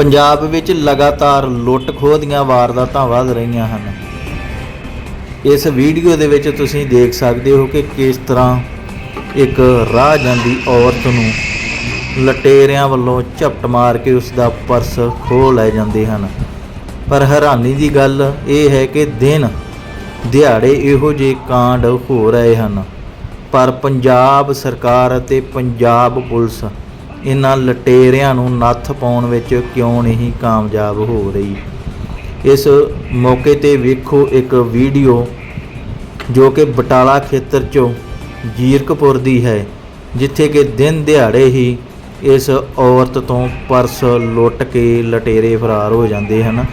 ਪੰਜਾਬ ਵਿੱਚ ਲਗਾਤਾਰ ਲੁੱਟ ਖੋਹ ਦੀਆਂ ਵਾਰਦਾਤਾਂ ਵੱਧ ਰਹੀਆਂ ਹਨ। ਇਸ ਵੀਡੀਓ ਦੇ ਵਿੱਚ ਤੁਸੀਂ ਦੇਖ ਸਕਦੇ ਹੋ ਕਿ ਕਿਸ ਤਰ੍ਹਾਂ ਇੱਕ ਰਾਹ ਜਾਂਦੀ ਔਰਤ ਨੂੰ ਲਟੇਰਿਆਂ ਵੱਲੋਂ ਝਪਟ ਮਾਰ ਕੇ ਉਸ ਦਾ ਪਰਸ ਖੋਹ ਲੈ ਜਾਂਦੇ ਹਨ। ਪਰ ਹੈਰਾਨੀ ਦੀ ਗੱਲ ਇਹ ਹੈ ਕਿ ਦਿਨ, ਦਿਹਾੜੇ ਇਹੋ ਜਿਹੇ ਕਾਂਡ ਹੋ ਰਹੇ ਹਨ। ਪਰ ਪੰਜਾਬ ਸਰਕਾਰ ਅਤੇ ਪੰਜਾਬ ਪੁਲਿਸ ਇਹਨਾਂ ਲਟੇਰਿਆਂ ਨੂੰ ਨੱਥ ਪਾਉਣ ਵਿੱਚ ਕਿਉਂ ਨਹੀਂ ਕਾਮਯਾਬ ਹੋ ਰਹੀ? ਇਸ ਮੌਕੇ ਤੇ ਵੇਖੋ ਇੱਕ ਵੀਡੀਓ ਜੋ ਕਿ ਬਟਾਲਾ ਖੇਤਰ ਚੋਂ ਜੀਰਕਪੁਰ ਦੀ ਹੈ, ਜਿੱਥੇ ਕਿ ਦਿਨ ਦਿਹਾੜੇ ਹੀ ਇਸ ਔਰਤ ਤੋਂ ਪਰਸ ਲੁੱਟ ਕੇ ਲਟੇਰੇ ਫਰਾਰ ਹੋ ਜਾਂਦੇ ਹਨ।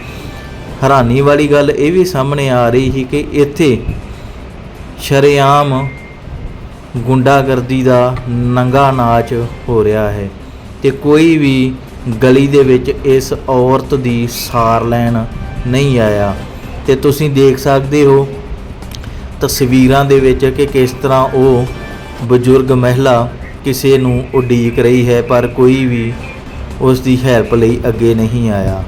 ਹੈਰਾਨੀ ਵਾਲੀ ਗੱਲ ਇਹ ਵੀ ਸਾਹਮਣੇ ਆ ਰਹੀ ਸੀ ਕਿ ਇੱਥੇ ਸ਼ਰੇਆਮ ਗੁੰਡਾਗਰਦੀ ਦਾ ਨੰਗਾ ਨਾਚ ਹੋ ਰਿਹਾ ਹੈ ਤੇ ਕੋਈ ਵੀ ਗਲੀ ਦੇ ਵਿੱਚ ਇਸ ਔਰਤ ਦੀ ਸਾਰ ਲੈਣ ਨਹੀਂ ਆਇਆ। ਤੇ ਤੁਸੀਂ ਦੇਖ ਸਕਦੇ ਹੋ ਤਸਵੀਰਾਂ ਦੇ ਵਿੱਚ ਕਿ ਕਿਸ ਤਰ੍ਹਾਂ ਉਹ ਬਜ਼ੁਰਗ ਮਹਿਲਾ ਕਿਸੇ ਨੂੰ ਉਡੀਕ ਰਹੀ ਹੈ, ਪਰ ਕੋਈ ਵੀ ਉਸ ਦੀ ਹੈਲਪ ਲਈ ਅੱਗੇ ਨਹੀਂ ਆਇਆ।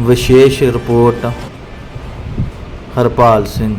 ਵਿਸ਼ੇਸ਼ report Harpal Singh.